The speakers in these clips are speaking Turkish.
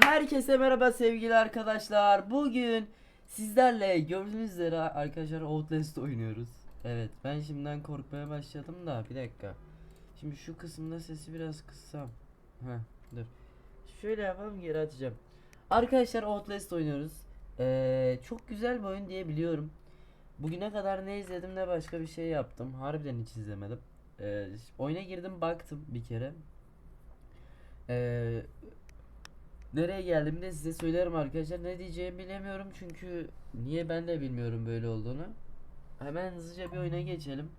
Herkese merhaba sevgili arkadaşlar. Bugün sizlerle gördüğünüz üzere arkadaşlar Outlast oynuyoruz. Evet ben şimdiden korkmaya başladım da bir dakika. Şimdi şu kısımda sesi biraz kıssam. Heh dur. Şöyle yapalım geri açacağım. Arkadaşlar Outlast oynuyoruz. Ee, çok güzel bir oyun diye biliyorum. Bugüne kadar ne izledim ne başka bir şey yaptım. Harbiden hiç izlemedim. Ee, oyuna girdim baktım bir kere. Ee, Nereye geldim de size söylerim arkadaşlar. Ne diyeceğimi bilemiyorum çünkü niye ben de bilmiyorum böyle olduğunu. Hemen hızlıca bir oyuna geçelim.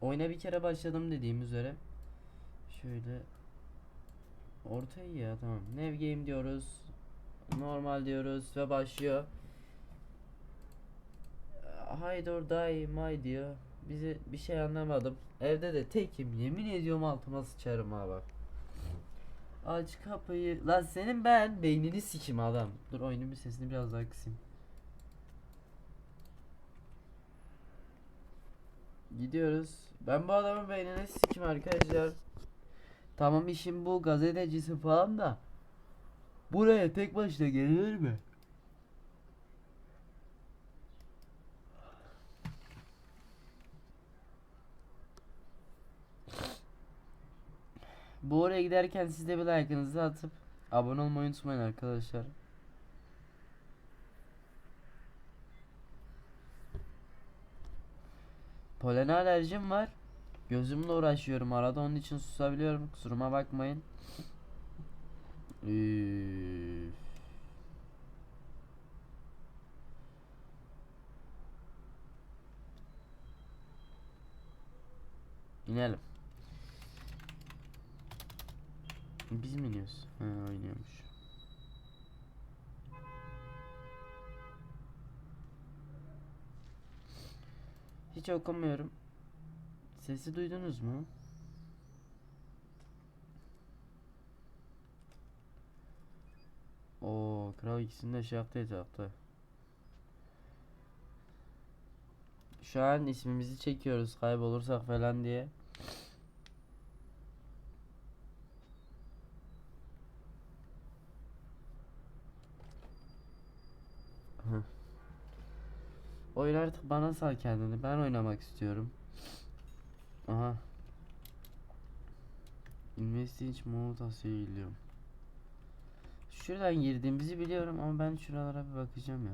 Oyuna bir kere başladım dediğim üzere. Şöyle orta iyi ya tamam. New game diyoruz. Normal diyoruz ve başlıyor. Hide or die my diyor. Bizi bir şey anlamadım. Evde de tekim. Yemin ediyorum altıma sıçarım ha bak. Aç kapıyı. Lan senin ben beynini sikim adam. Dur oyunun sesini biraz daha kısayım. Gidiyoruz. Ben bu adamın beynini sikim arkadaşlar. Tamam işim bu gazetecisi falan da. Buraya tek başına gelir mi? Bu oraya giderken siz de bir like'ınızı atıp abone olmayı unutmayın arkadaşlar. Polen alerjim var. Gözümle uğraşıyorum arada onun için susabiliyorum. Kusuruma bakmayın. Üf. İnelim. Biz mi iniyoruz? Ha oynuyormuş. Hiç okumuyorum. Sesi duydunuz mu? Oo, kral ikisini de şey yaptı etrafta. Şu an ismimizi çekiyoruz kaybolursak falan diye. Hı. Oyun artık bana sal kendini. Ben oynamak istiyorum. Aha. Investing mode Asya'ya gidiyorum. Şuradan girdiğimizi biliyorum ama ben şuralara bir bakacağım ya.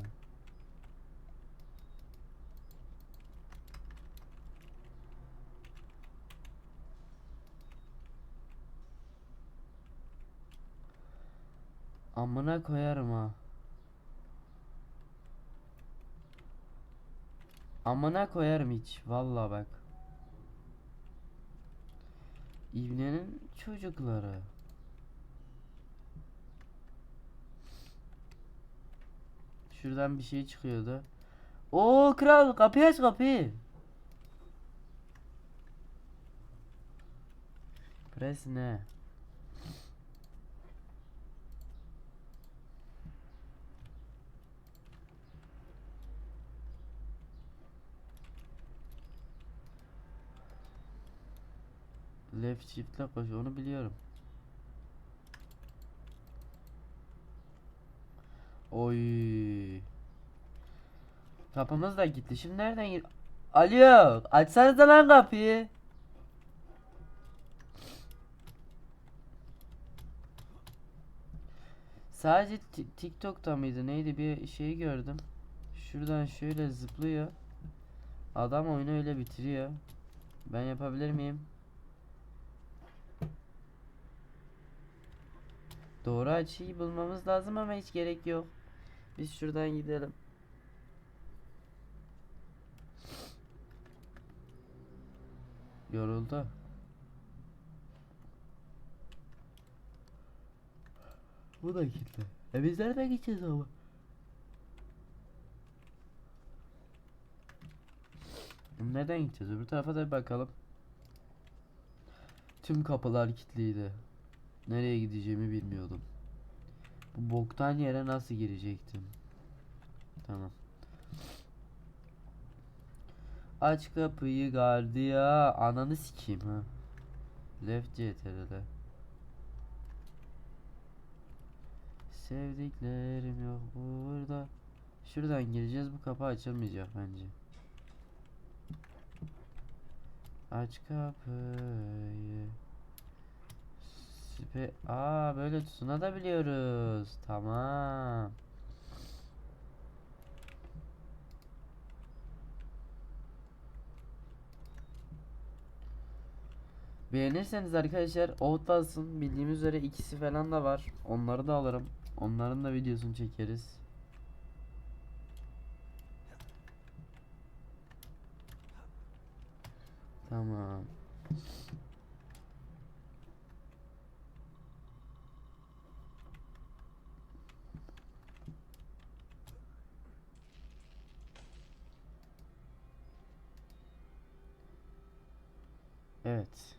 Amına koyarım ha. Amına koyarım hiç. Vallahi bak. İbnenin çocukları. Şuradan bir şey çıkıyordu. Oo kral kapıyı aç kapıyı. Press ne? Left shift'le koş onu biliyorum. Oy. Kapımız da gitti. Şimdi nereden gir? Alo, açsanıza lan kapıyı. Sadece Ti- TikTok'ta mıydı neydi bir şey gördüm. Şuradan şöyle zıplıyor. Adam oyunu öyle bitiriyor. Ben yapabilir miyim? Doğru açıyı bulmamız lazım ama hiç gerek yok. Biz şuradan gidelim. Yoruldu. Bu da kilitli. E biz nereden gideceğiz ama? Nereden gideceğiz? Öbür tarafa da bir bakalım. Tüm kapılar kilitliydi. Nereye gideceğimi bilmiyordum. Bu boktan yere nasıl girecektim? Tamam. Aç kapıyı gardiya. Ananı sikeyim ha. Left CTRL'de. sevdiklerim yok burada. Şuradan gireceğiz bu kapı açılmayacak bence. Aç kapıyı. Süper. Aa böyle tutuna da biliyoruz. Tamam. Beğenirseniz arkadaşlar Outlast'ın bildiğimiz üzere ikisi falan da var. Onları da alırım. Onların da videosunu çekeriz. Tamam. Evet.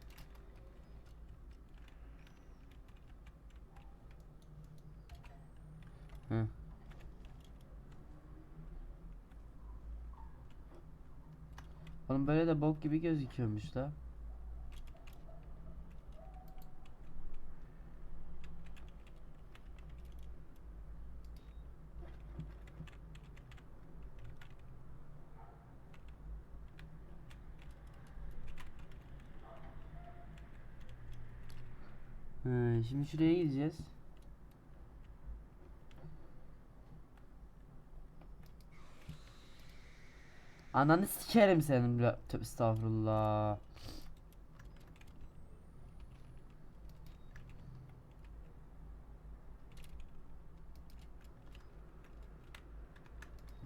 Hı. Oğlum böyle de bok gibi gözüküyormuş da. Hı, şimdi şuraya gideceğiz. Ananı sikerim senin bile. Tövbe estağfurullah.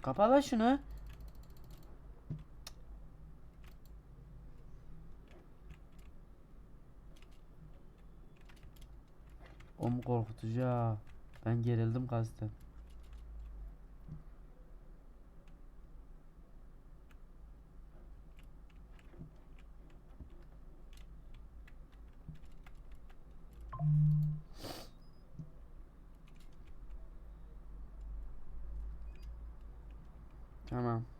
Kapa lan şunu. Korkutucu ha? Ben gerildim kasten. Tamam.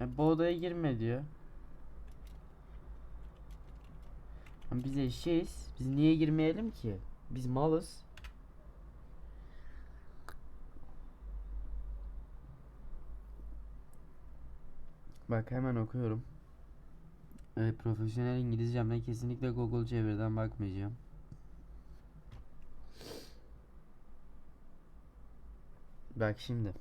E, bu odaya girme diyor. Ama Biz eşeğiz. Biz niye girmeyelim ki? Biz malız. Bak hemen okuyorum. E, profesyonel İngilizcemle kesinlikle Google çeviriden bakmayacağım. Bak şimdi.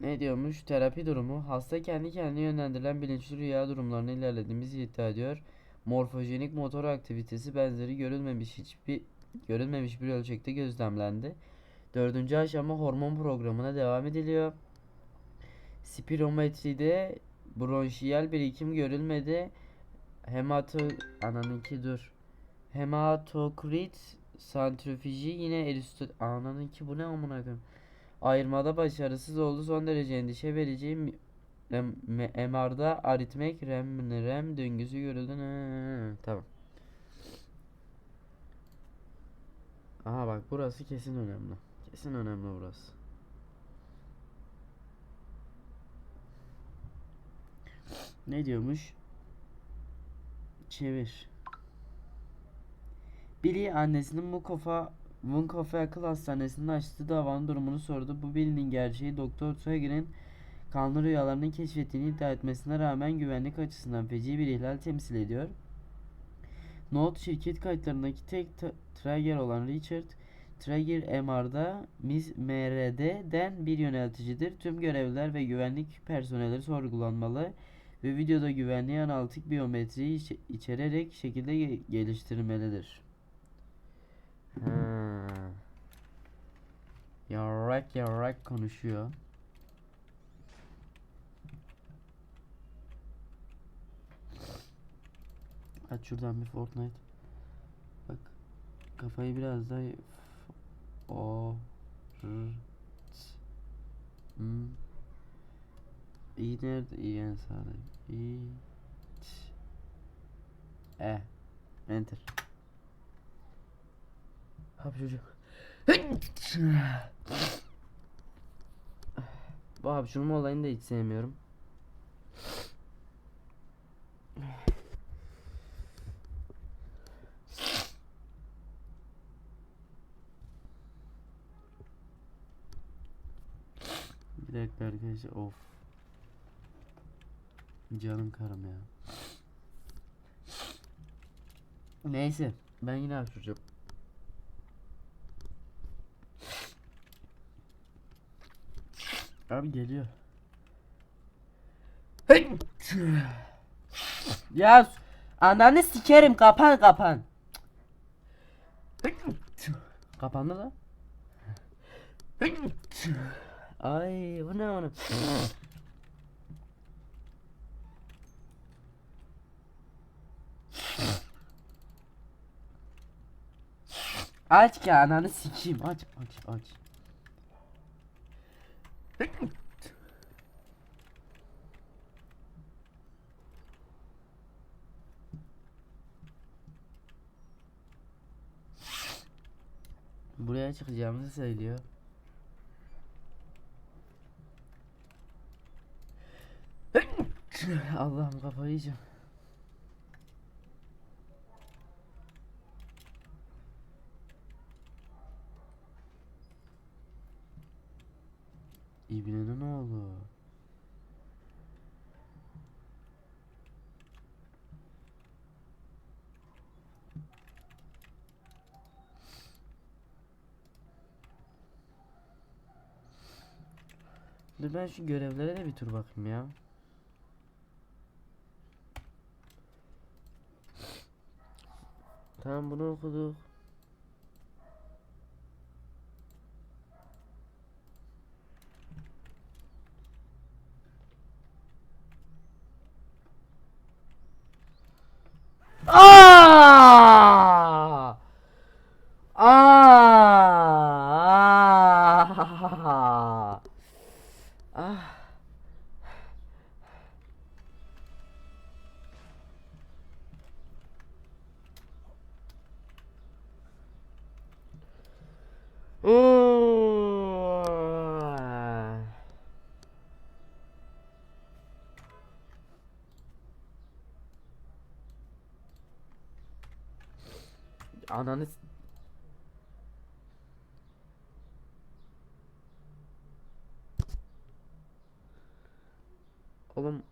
Ne diyormuş? Terapi durumu. Hasta kendi kendine yönlendirilen bilinçli rüya durumlarını ilerlediğimizi iddia ediyor. Morfojenik motor aktivitesi benzeri görülmemiş hiçbir görülmemiş bir ölçekte gözlemlendi. Dördüncü aşama hormon programına devam ediliyor. Spirometride bronşiyel birikim görülmedi. Hemato ananınki dur. Hematokrit santrifüji yine eristot ananınki bu ne amına koyayım. Ayırmada başarısız oldu. Son derece endişe verici. MR'da aritmek REM REM döngüsü görüldü. Hı, Tamam. Aha bak burası kesin önemli. Kesin önemli burası. Ne diyormuş? Çevir. Billy annesinin Mukofa Munkofe Akıl Hastanesi'nde açtığı davanın durumunu sordu. Bu Billy'nin gerçeği Doktor Twager'in kanlı rüyalarını keşfettiğini iddia etmesine rağmen güvenlik açısından feci bir ihlal temsil ediyor. Note şirket kayıtlarındaki tek Traeger olan Richard Traeger MR'da Miss MRD'den bir yönelticidir. Tüm görevliler ve güvenlik personeli sorgulanmalı ve videoda güvenliği analitik biyometriyi içe- içererek şekilde ge- geliştirilmelidir. Yarrak yarrak konuşuyor. Aç şuradan bir Fortnite. Bak. Kafayı biraz daha o r t m İyi nerede? İyi en sağda. İ e enter. Hap çocuk. Bu hapşurma olayını da hiç sevmiyorum. Bir dakika arkadaşlar of. Canım karım ya. Neyse ben yine hapşuracağım. Abi geliyor. ya ananı sikerim kapan kapan. Kapandı lan. Ay bu ne onu? Aç ki ananı sikeyim aç aç aç. Buraya çıkacağımızı söylüyor. Allah'ım kafayı yiyeceğim. İbnenin oğlu. Dur ben şu görevlere de bir tur bakayım ya. Tamam bunu okuduk. Aa! Aa! Ah. Oo. Ananı Oğlum.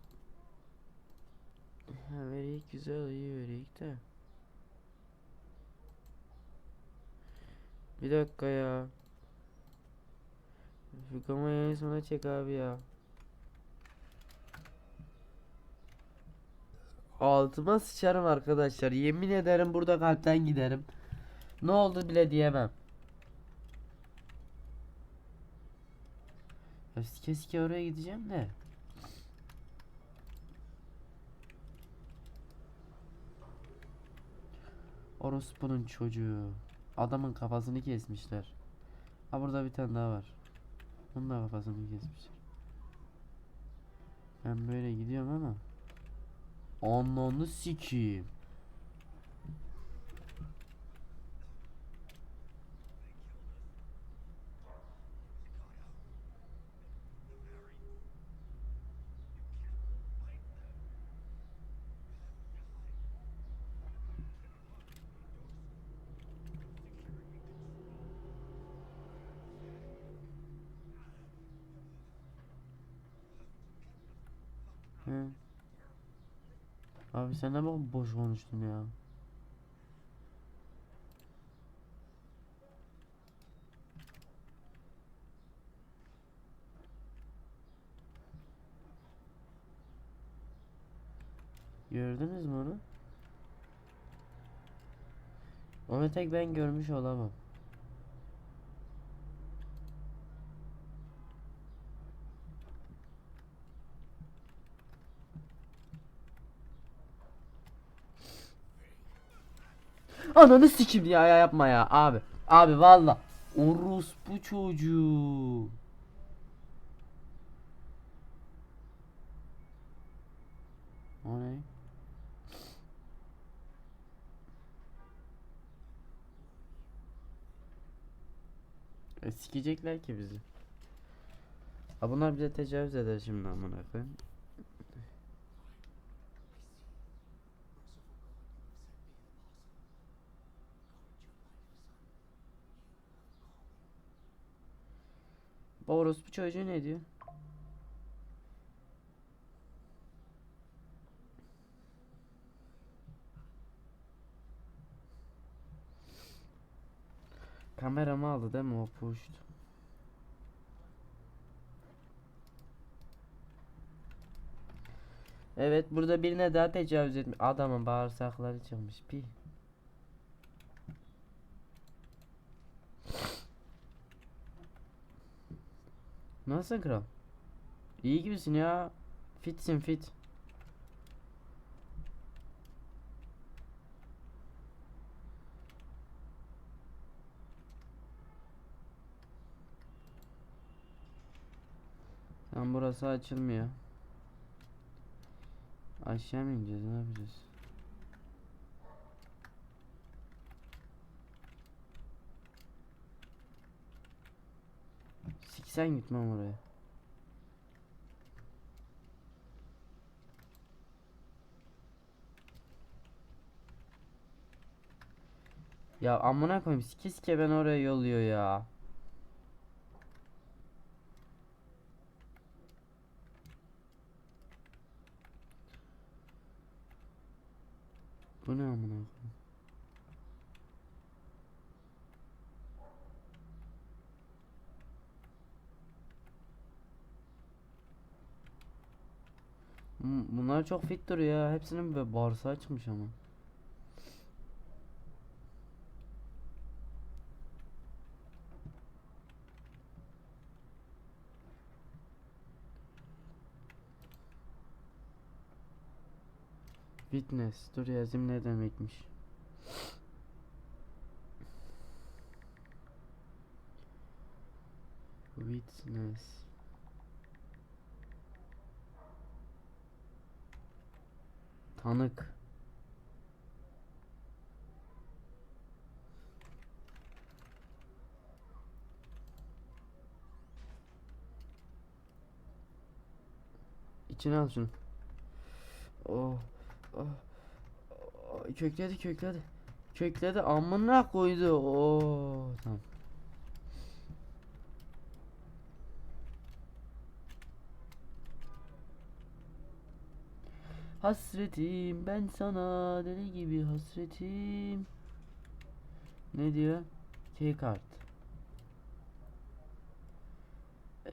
Ha vereyik güzel iyi vereyik de. Bir dakika ya. Şu kamerayı sona çek abi ya Altıma sıçarım arkadaşlar yemin ederim burada kalpten giderim Ne oldu bile diyemem Ya oraya gideceğim de Orospu'nun çocuğu. Adamın kafasını kesmişler. Ha burada bir tane daha var. Onun da kafasını kesmişler. Ben böyle gidiyorum ama. Ananı sikeyim. He. Abi sen ne bak boş konuştun ya. Gördünüz mü onu? Onu tek ben görmüş olamam. Ananı sikim ya, ya yapma ya abi. Abi valla. Orospu çocuğu. O ne? E, sikecekler ki bizi. Ha bunlar bize tecavüz eder şimdi amına koyayım. Orospu çocuğu ne diyor? Kameramı aldı değil mi o puşt? Evet burada birine daha tecavüz etmiş. Adamın bağırsakları çıkmış. Pi. Nasılsın kral? İyi gibisin ya. Fitsin fit. Tam burası açılmıyor. Aşağı mı ineceğiz? Ne yapacağız? Siksen gitmem oraya. Ya amına koyayım sike sike ben oraya yolluyor ya. Bu ne amına koyayım? Bunlar çok fit duruyor ya. Hepsinin böyle bağırsağı çıkmış ama. Fitness. Dur yazayım ne demekmiş. Witness. Tanık. İçine al şunu. Oh. Oh. Oh, Kökledi kökledi. Kökledi amına koydu. Oo tamam. Hasretim ben sana deli gibi hasretim. Ne diyor? K-kart.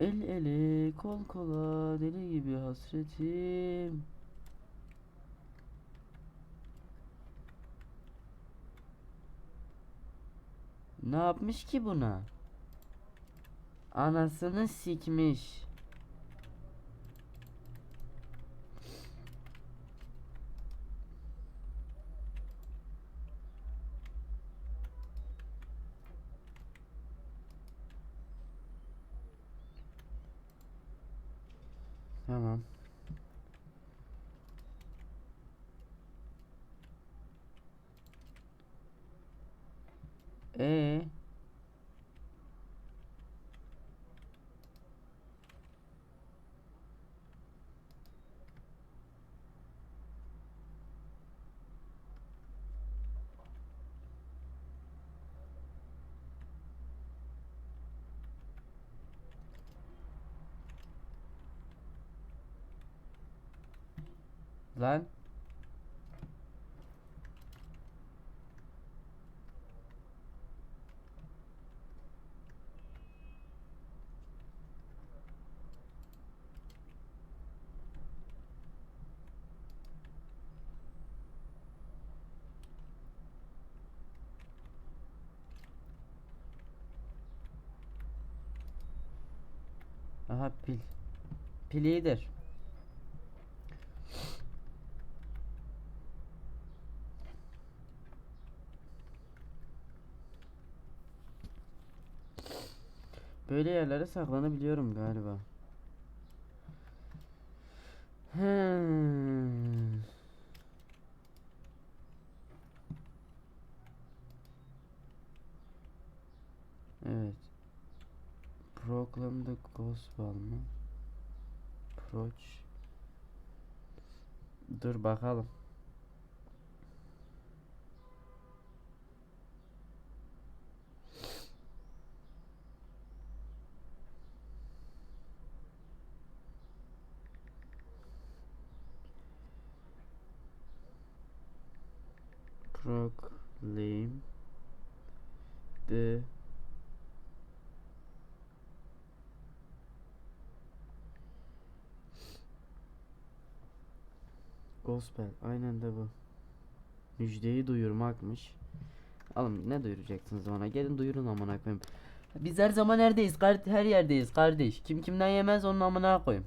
El ele kol kola deli gibi hasretim. Ne yapmış ki buna? Anasını sikmiş. Tamam. Lan. Aha pil. Pil iyidir. Böyle yerlere saklanabiliyorum galiba. Hmm. Evet. Proclaim the Gospel mı? Approach. Dur bakalım. proclaim the Gospel. Aynen de bu. Müjdeyi duyurmakmış. Alın ne duyuracaksınız bana? Gelin duyurun amına koyayım. Biz her zaman neredeyiz? Her yerdeyiz kardeş. Kim kimden yemez onun amına koyayım.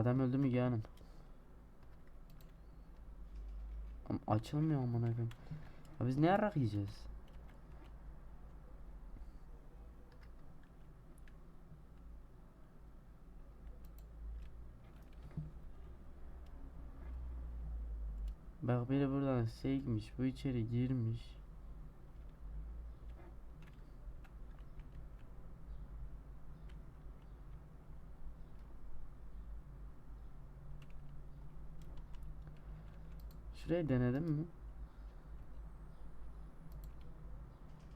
Adam öldü mü Hanım? Ama açılmıyor amına koyayım. Ya biz ne yarak yiyeceğiz? Bak biri buradan sekmiş, bu içeri girmiş. Şurayı denedim mi?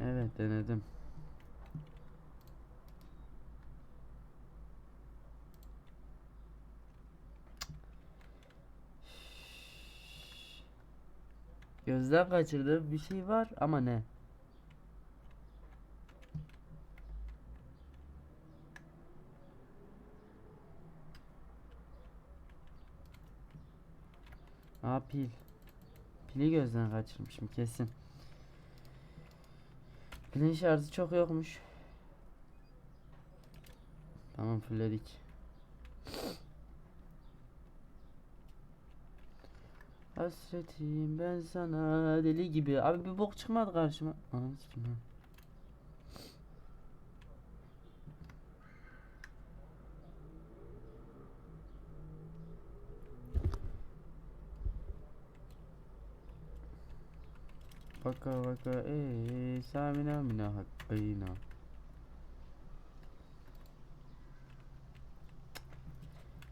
Evet denedim. Gözden kaçırdığım bir şey var ama ne? Aa pil. Pili gözden kaçırmışım kesin. Pilin şarjı çok yokmuş. Tamam fullledik. Hasretim ben sana deli gibi. Abi bir bok çıkmadı karşıma. Ananı sikeyim Baka baka eee samina mina hakkıyna.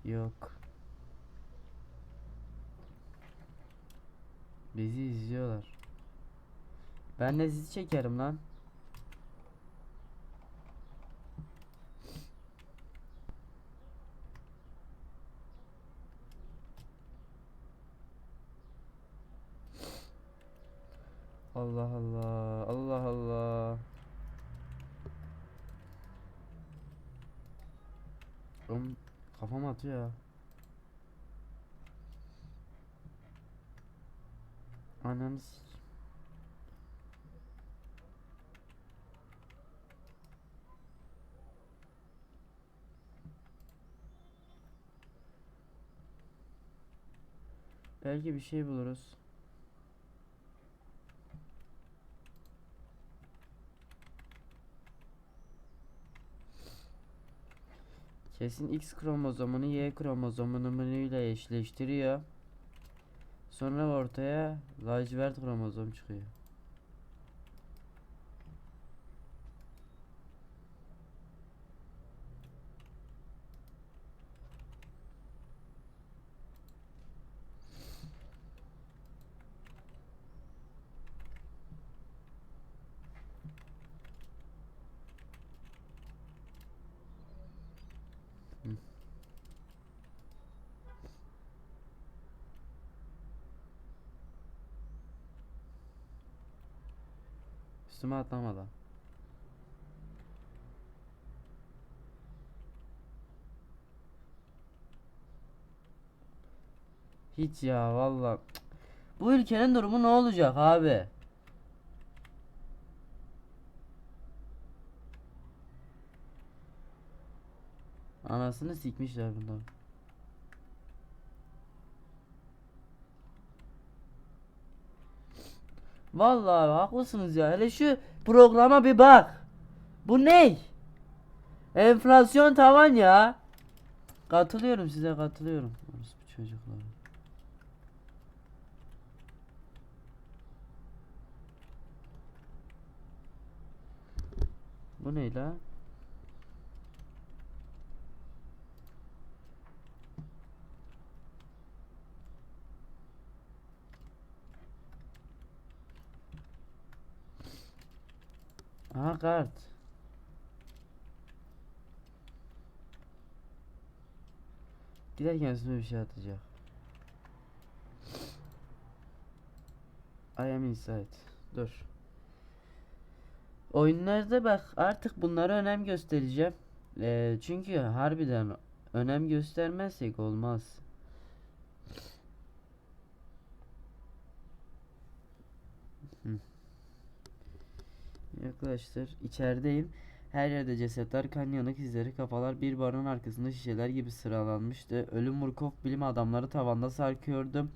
Yok. Bizi izliyorlar. Ben de sizi çekerim lan. Allah Allah. Allah Allah. Oğlum kafam atıyor ya. Ananı s- Belki bir şey buluruz. Kesin X kromozomunu Y kromozomuyla eşleştiriyor. Sonra ortaya lacivert kromozom çıkıyor. Üstüme atlamadan. Hiç ya valla. Bu ülkenin durumu ne olacak abi? Anasını sikmişler bunlar. Vallahi haklısınız ya. Hele şu programa bir bak. Bu ne? Enflasyon tavan ya. Katılıyorum size katılıyorum. Orospu çocuklar. Bu ne la? Aha kart. Giderken üstüme bir şey atacak. I am inside. Dur. Oyunlarda bak artık bunlara önem göstereceğim. Ee, çünkü harbiden önem göstermezsek olmaz. Hı. Yaklaştır. İçerideyim. Her yerde cesetler, kan yanık izleri, kafalar bir barın arkasında şişeler gibi sıralanmıştı. Ölüm Murkoff bilim adamları tavanda sarkıyordu.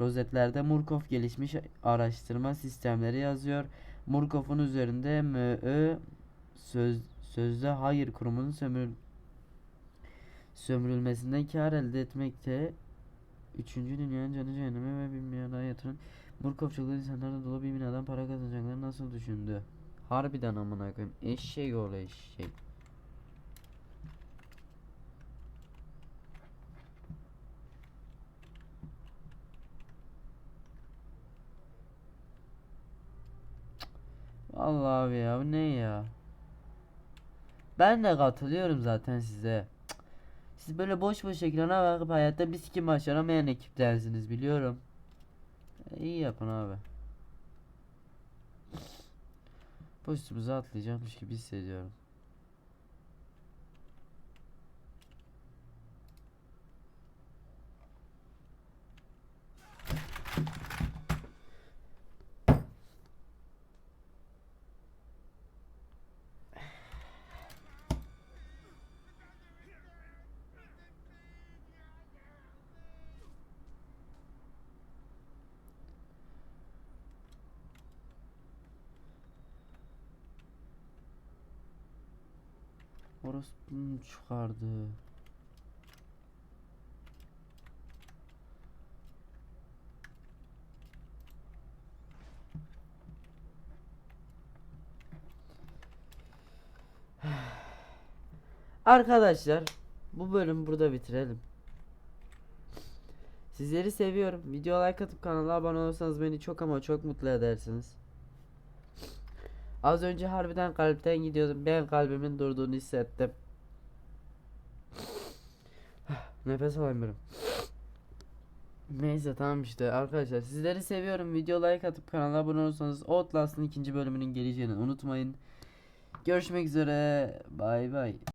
Rozetlerde Murkoff gelişmiş araştırma sistemleri yazıyor. Murkoff'un üzerinde MÖ söz, sözde hayır kurumunun sömür, sömürülmesinden kar elde etmekte. Üçüncü dünyanın canı cehenneme ve binada yatıran Murkoff çılgın insanlarla dolu bir binadan para kazanacaklarını nasıl düşündü? Harbiden amına koyayım. Eşek oğlu eşek. Vallahi abi ya bu ne ya? Ben de katılıyorum zaten size. Siz böyle boş boş ekrana bakıp hayatta bir sikim başaramayan ekiplersiniz biliyorum. İyi yapın abi. Üstümüze atlayacakmış gibi hissediyorum. Orospunun çıkardı. Arkadaşlar bu bölümü burada bitirelim. Sizleri seviyorum. Video like atıp kanala abone olursanız beni çok ama çok mutlu edersiniz. Az önce harbiden kalpten gidiyordum. Ben kalbimin durduğunu hissettim. Nefes alamıyorum. Neyse tamam işte arkadaşlar sizleri seviyorum. Video like atıp kanala abone olursanız Outlast'ın ikinci bölümünün geleceğini unutmayın. Görüşmek üzere. Bay bay.